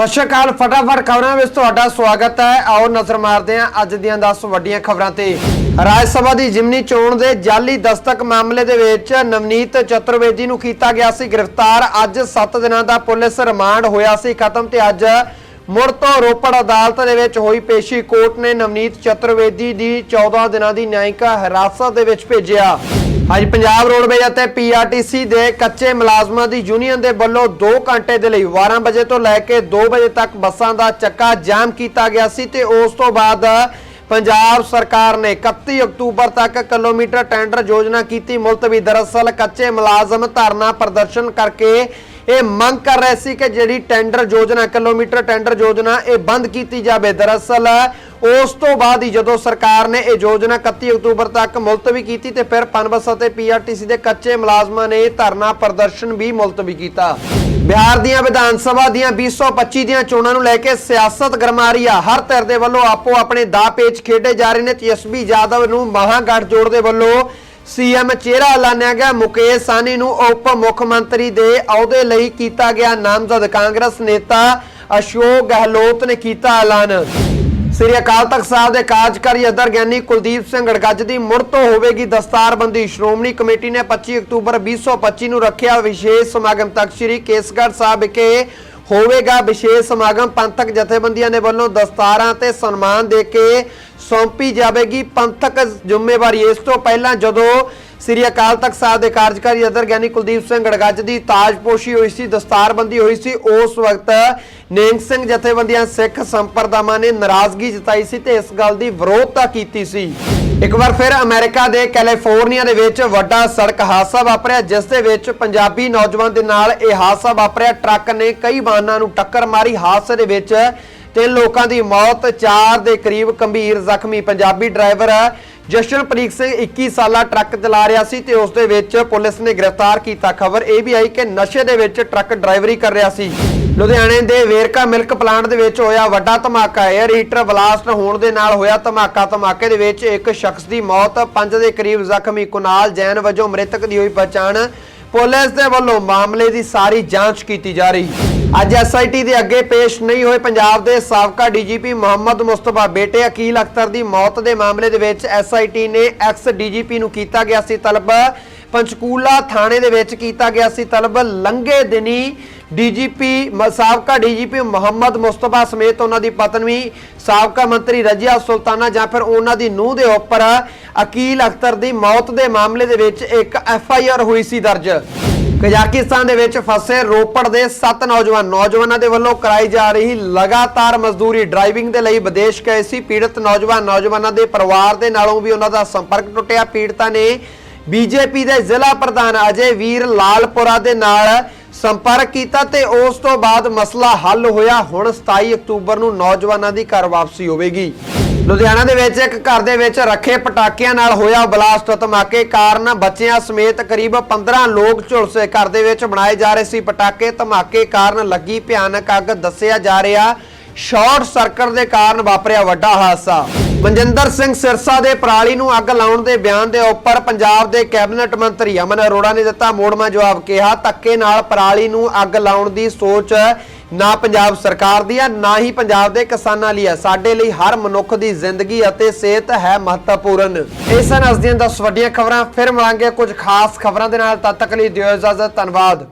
ਸਤਿ ਸ਼੍ਰੀ ਅਕਾਲ, ਫਟਾਫਟ ਖਬਰਾਂ ਵਿੱਚ ਤੁਹਾਡਾ ਸਵਾਗਤ ਹੈ। ਆਓ ਨਜ਼ਰ ਮਾਰਦੇ ਹਾਂ ਅੱਜ ਦੀਆਂ 10 ਵੱਡੀਆਂ ਖਬਰਾਂ ਤੇ। ਰਾਜ ਸਭਾ ਦੀ ਜਿਮਨੀ ਚੋਣ ਦੇ ਜਾਲੀ ਦਸਤਕ ਮਾਮਲੇ ਦੇ ਵਿੱਚ ਨਵਨੀਤ ਚਤੁਰਵੇਦੀ ਨੂੰ ਕੀਤਾ ਗਿਆ ਸੀ ਗ੍ਰਿਫਤਾਰ। ਅੱਜ 7 ਦਿਨਾਂ ਦਾ ਪੁਲਿਸ ਰਿਮਾਂਡ ਹੋਇਆ ਸੀ ਖਤਮ ਤੇ ਅੱਜ ਮੁੜ ਤੋਂ ਰੋਪੜ ਅਦਾਲਤ ਦੇ ਵਿੱਚ ਹੋਈ ਪੇਸ਼ੀ ਕੋਰਟ ਨੇ ਨਵਨੀਤ ਚਤੁਰਵੇਦੀ ਦੀ 14 ਦਿਨਾਂ ਦੀ ਨਿਆਂਇਕ ਹਿਰਾਸਤ ਦੇ ਵਿੱਚ ਭੇਜਿਆ। ਅੱਜ ਪੰਜਾਬ ਰੋਡਵੇਜ਼ ਅਤੇ ਪੀਆਰਟੀਸੀ ਦੇ ਕੱਚੇ ਮੁਲਾਜ਼ਮਾਂ ਦੀ ਯੂਨੀਅਨ ਦੇ ਵੱਲੋਂ 2 ਘੰਟੇ ਦੇ ਲਈ 12 ਵਜੇ ਤੋਂ ਲੈ ਕੇ 2 ਵਜੇ ਤੱਕ ਬੱਸਾਂ ਦਾ ਚੱਕਾ ਜਾਮ ਕੀਤਾ ਗਿਆ ਸੀ ਤੇ ਉਸ ਤੋਂ ਬਾਅਦ ਪੰਜਾਬ ਸਰਕਾਰ ਨੇ 31 ਅਕਤੂਬਰ ਤੱਕ ਕਿਲੋਮੀਟਰ ਟੈਂਡਰ ਯੋਜਨਾ ਕੀਤੀ। ਮੁਲਤਵੀ ਦਰਅਸਲ ਕੱਚੇ ਮੁਲਾਜ਼ਮ ਧਰਨਾ ਪ੍ਰਦਰਸ਼ਨ ਕਰਕੇ ਇਹ ਮੰਗ ਕਰ ਰਹੇ ਸੀ ਕਿ ਜਿਹੜੀ ਟੈਂਡਰ ਯੋਜਨਾ, ਕਿਲੋਮੀਟਰ ਟੈਂਡਰ ਯੋਜਨਾ ਇਹ ਬੰਦ ਕੀਤੀ ਜਾਵੇ। ਦਰਅਸਲ ਉਸ ਤੋਂ ਬਾਅਦ ਹੀ ਜਦੋਂ ਸਰਕਾਰ ਨੇ ਇਹ ਯੋਜਨਾ 31 ਅਕਤੂਬਰ ਤੱਕ ਮੁਲਤਵੀ ਕੀਤੀ ਤੇ ਫਿਰ ਪਨਬਸ ਅਤੇ ਪੀਆਰਟੀਸੀ ਦੇ ਕੱਚੇ ਮੁਲਾਜ਼ਮਾਂ ਨੇ ਧਰਨਾ ਪ੍ਰਦਰਸ਼ਨ ਵੀ ਮੁਲਤਵੀ ਕੀਤਾ। ਬਿਹਾਰ ਦੀਆਂ ਵਿਧਾਨ ਸਭਾ ਦੀਆਂ 2025 ਦੀਆਂ ਚੋਣਾਂ ਨੂੰ ਲੈ ਕੇ ਸਿਆਸਤ ਗਰਮਾ ਰਹੀ ਆ। ਹਰ ਧਿਰ ਦੇ ਵੱਲੋਂ ਆਪੋ ਆਪਣੇ ਦਾ ਪੇਚ ਖੇਡੇ ਜਾ ਰਹੇ ਨੇ। ਤੇਜਸਵੀ ਯਾਦਵ ਨੂੰ ਮਹਾਗੜਜੋੜ ਦੇ ਵੱਲੋਂ ਸੀਐਮ ਚਿਹਰਾ ਐਲਾਨਿਆ ਗਿਆ। ਮੁਕੇਸ਼ ਸਾਨੀ ਨੂੰ ਉਪ ਮੁੱਖ ਮੰਤਰੀ ਦੇ ਅਹੁਦੇ ਲਈ ਕੀਤਾ ਗਿਆ ਨਾਮਜ਼ਦ। ਕਾਂਗਰਸ ਨੇਤਾ ਅਸ਼ੋਕ ਗਹਿਲੋਤ ਨੇ ਕੀਤਾ ਐਲਾਨ। ਸ੍ਰੀ ਅਕਾਲ ਤਖਤ ਸਾਹਿਬ ਦੇ ਕਾਰਜਕਾਰੀ ਅਧਰ ਗਿਆਨੀ ਕੁਲਦੀਪ ਸਿੰਘ ਗੜਗੱਜ ਦੀ ਮੁੜ ਤੋਂ ਹੋਵੇਗੀ ਦਸਤਾਰਬੰਦੀ। ਸ਼੍ਰੋਮਣੀ ਕਮੇਟੀ ਨੇ 25 ਅਕਤੂਬਰ 2025 ਨੂੰ ਰੱਖਿਆ ਵਿਸ਼ੇਸ਼ ਸਮਾਗਮ ਤਖਤ ਸ੍ਰੀ ਕੇਸਗੜ੍ਹ ਸਾਹਿਬ ਵਿਖੇ ਹੋਵੇਗਾ ਵਿਸ਼ੇਸ਼ ਸਮਾਗਮ। ਪੰਥਕ ਜਥੇਬੰਦੀਆਂ ਦੇ ਵੱਲੋਂ ਦਸਤਾਰਾਂ ਤੇ ਸਨਮਾਨ ਦੇ ਕੇ ਸੌਂਪੀ ਜਾਵੇਗੀ। ਪੰਥਕ ਜ਼ਿੰਮੇਵਾਰੀ ਇਸ ਤੋਂ ਪਹਿਲਾਂ ਜਦੋਂ ਸ੍ਰੀ ਅਕਾਲ ਤਖਤ ਸਾਹਿਬ ਦੇ ਕਾਰਜਕਾਰੀ ਅਧਰ ਗਿਆਨੀ ਕੁਲਦੀਪ ਸਿੰਘ ਗੜਗੱਜ ਦੀ ਤਾਜਪੋਸ਼ੀ ਹੋਈ ਸੀ, ਦਸਤਾਰਬੰਦੀ ਹੋਈ ਸੀ। ਉਸ ਵਕਤ ਨੇਂਗ ਸਿੰਘ ਜਥੇਬੰਦੀਆਂ ਸਿੱਖ ਸੰਪਰਦਾਵਾਂ ਨੇ ਨਾਰਾਜ਼ਗੀ ਜਤਾਈ ਸੀ ਤੇ ਇਸ ਗੱਲ ਦੀ ਵਿਰੋਧਤਾ ਕੀਤੀ ਸੀ। ਇੱਕ ਵਾਰ ਫਿਰ ਅਮਰੀਕਾ ਦੇ ਕੈਲੀਫੋਰਨੀਆ ਦੇ ਵਿੱਚ ਵੱਡਾ ਸੜਕ ਹਾਦਸਾ ਵਾਪਰਿਆ, ਜਿਸ ਦੇ ਵਿੱਚ ਪੰਜਾਬੀ ਨੌਜਵਾਨ ਦੇ ਨਾਲ ਇਹ ਹਾਦਸਾ ਵਾਪਰਿਆ। ਟਰੱਕ ਨੇ ਕਈ ਵਾਹਨਾਂ ਨੂੰ ਟੱਕਰ ਮਾਰੀ। ਹਾਦਸੇ ਦੇ ਵਿੱਚ ਤਿੰਨ ਲੋਕਾਂ ਦੀ ਮੌਤ, ਚਾਰ ਦੇ ਕਰੀਬ ਗੰਭੀਰ ਜ਼ਖਮੀ ਪੰਜਾਬੀ ਡਰਾਈਵਰ ਜਸ਼ਨਪ੍ਰੀਤ ਸਿੰਘ 21 ਸਾਲਾ ਟਰੱਕ ਚਲਾ ਰਿਹਾ ਸੀ ਤੇ ਉਸ ਦੇ ਵਿੱਚ ਪੁਲਿਸ ਨੇ ਗ੍ਰਿਫਤਾਰ ਕੀਤਾ। ਖਬਰ ਇਹ ਵੀ ਆਈ ਕਿ ਨਸ਼ੇ ਦੇ ਵਿੱਚ ਟਰੱਕ ਡਰਾਈਵਰੀ ਕਰ ਰਿਹਾ ਸੀ। ਲੁਧਿਆਣੇ ਦੇ ਵੇਰਕਾ ਮਿਲਕ ਪਲਾਂਟ ਦੇ ਵਿੱਚ ਹੋਇਆ ਵੱਡਾ ਧਮਾਕਾ। 에ਅਰ ਹੀਟਰ ਬਲਾਸਟ ਹੋਣ ਦੇ ਨਾਲ ਹੋਇਆ ਧਮਾਕਾ। ਧਮਾਕੇ ਦੇ ਵਿੱਚ ਇੱਕ ਸ਼ਖਸ ਦੀ ਮੌਤ, ਪੰਜ ਦੇ ਕਰੀਬ ਜ਼ਖਮੀ ਕੁਨਾਲ ਜੈਨ ਵਜੋਂ ਮ੍ਰਿਤਕ ਦੀ ਹੋਈ ਪਛਾਣ। ਪੁਲਿਸ ਦੇ ਵੱਲੋਂ ਮਾਮਲੇ ਦੀ ਸਾਰੀ ਜਾਂਚ ਕੀਤੀ ਜਾ ਰਹੀ। ਅੱਜ ਐਸਆਈਟੀ ਦੇ ਅੱਗੇ ਪੇਸ਼ ਨਹੀਂ ਹੋਏ ਪੰਜਾਬ ਦੇ ਸਾਬਕਾ ਡੀਜੀਪੀ ਮੁਹੰਮਦ ਮੁਸਤਫਾ। ਬੇਟੇ ਅਕੀਲ ਅਖਤਰ ਦੀ ਮੌਤ ਦੇ ਮਾਮਲੇ ਦੇ ਵਿੱਚ ਐਸਆਈਟੀ ਨੇ ਐਕਸ ਡੀਜੀਪੀ ਨੂੰ ਕੀਤਾ ਗਿਆ ਸੀ ਤਲਬ। ਪੰਚਕੂਲਾ ਥਾਣੇ ਦੇ ਵਿੱਚ ਕੀਤਾ ਗਿਆ ਸੀ ਤਲਬ। ਲੰਘੇ ਦਿਨੀ ਡੀਜੀਪੀ ਸਾਬਕਾ ਡੀਜੀਪੀ ਮੁਹੰਮਦ ਮੁਸਤਫਾ ਸਮੇਤ ਉਹਨਾਂ ਦੀ ਪਤਨੀ, ਸਾਬਕਾ ਮੰਤਰੀ ਰਜੀਆ ਸੁਲਤਾਨਾ ਜਾਂ ਫਿਰ ਉਹਨਾਂ ਦੀ ਨੂੰਹ ਦੇ ਉੱਪਰ ਅਕੀਲ ਅਖਤਰ ਦੀ ਮੌਤ ਦੇ ਮਾਮਲੇ ਦੇ ਵਿੱਚ ਇੱਕ ਐਫ ਆਈ ਆਰ ਹੋਈ ਸੀ ਦਰਜ। ਕਜ਼ਾਕਿਸਤਾਨ ਦੇ ਵਿੱਚ ਫਸੇ ਰੋਪੜ ਦੇ 7 ਨੌਜਵਾਨ, ਨੌਜਵਾਨਾਂ ਦੇ ਵੱਲੋਂ ਕਰਾਈ ਜਾ ਰਹੀ ਲਗਾਤਾਰ ਮਜ਼ਦੂਰੀ ਡਰਾਈਵਿੰਗ ਦੇ ਲਈ ਵਿਦੇਸ਼ ਗਏ ਸੀ। ਪੀੜਤ ਨੌਜਵਾਨ, ਨੌਜਵਾਨਾਂ ਦੇ ਪਰਿਵਾਰ ਦੇ ਨਾਲੋਂ ਵੀ ਉਹਨਾਂ ਦਾ ਸੰਪਰਕ ਟੁੱਟਿਆ। ਪੀੜਤਾਂ ਨੇ ਬੀਜੇਪੀ ਦੇ ਜ਼ਿਲ੍ਹਾ ਪ੍ਰਧਾਨ ਅਜੇ ਵੀਰ ਲਾਲਪੁਰਾ ਦੇ ਨਾਲ ਸੰਪਰਕ ਕੀਤਾ ਤੇ ਉਸ ਤੋਂ ਬਾਅਦ ਮਸਲਾ ਹੱਲ ਹੋਇਆ। ਹੁਣ 27 ਅਕਤੂਬਰ ਨੂੰ ਨੌਜਵਾਨਾਂ ਦੀ ਘਰ ਵਾਪਸੀ ਹੋਵੇਗੀ। ਲੁਧਿਆਣਾ ਦੇ ਵਿੱਚ ਇੱਕ ਘਰ ਦੇ ਵਿੱਚ ਰੱਖੇ ਪਟਾਕਿਆਂ ਨਾਲ ਹੋਇਆ ਬਲਾਸਟ ਧਮਾਕੇ ਕਾਰਨ ਬੱਚਿਆਂ ਸਮੇਤ ਕਰੀਬ 15 ਲੋਕ ਝੁਲਸੇ ਘਰ ਦੇ ਵਿੱਚ ਬਣਾਏ ਜਾ ਰਹੇ ਸੀ। ਪਟਾਕੇ ਧਮਾਕੇ ਕਾਰਨ ਲੱਗੀ ਭਿਆਨਕ ਅੱਗ, ਦੱਸਿਆ ਜਾ ਰਿਹਾ ਸ਼ਾਰਟ ਸਰਕਟ ਦੇ ਕਾਰਨ ਵਾਪਰਿਆ ਵੱਡਾ ਹਾਦਸਾ। ਮਨਜਿੰਦਰ ਸਿੰਘ ਸਿਰਸਾ ਦੇ ਪਰਾਲੀ ਨੂੰ ਅੱਗ ਲਾਉਣ ਦੇ ਬਿਆਨ ਦੇ ਉੱਪਰ ਪੰਜਾਬ ਦੇ ਕੈਬਨਿਟ ਮੰਤਰੀ ਅਮਨ ਅਰੋੜਾ ਨੇ ਦਿੱਤਾ ਮੋੜਮਾ ਜਵਾਬ, ਕਿਹਾ ਧੱਕੇ ਨਾਲ ਪਰਾਲੀ ਨੂੰ ਅੱਗ ਲਾਉਣ ਦੀ ਸੋਚ ਨਾ ਪੰਜਾਬ ਸਰਕਾਰ ਦੀ ਹੈ ਨਾ ਹੀ ਪੰਜਾਬ ਦੇ ਕਿਸਾਨਾਂ ਲਈ ਹੈ। ਸਾਡੇ ਲਈ ਹਰ ਮਨੁੱਖ ਦੀ ਜ਼ਿੰਦਗੀ ਅਤੇ ਸਿਹਤ ਹੈ ਮਹੱਤਵਪੂਰਨ। ਇਸ ਹਨ ਅੱਜ ਦੀਆਂ 10 ਵੱਡੀਆਂ ਖਬਰਾਂ। ਫਿਰ ਮਿਲਾਂਗੇ ਕੁਝ ਖਾਸ ਖਬਰਾਂ ਦੇ ਨਾਲ। ਤਦ ਤੱਕ ਲਈ ਦਿਓ ਇਜਾਜ਼ਤ। ਧੰਨਵਾਦ।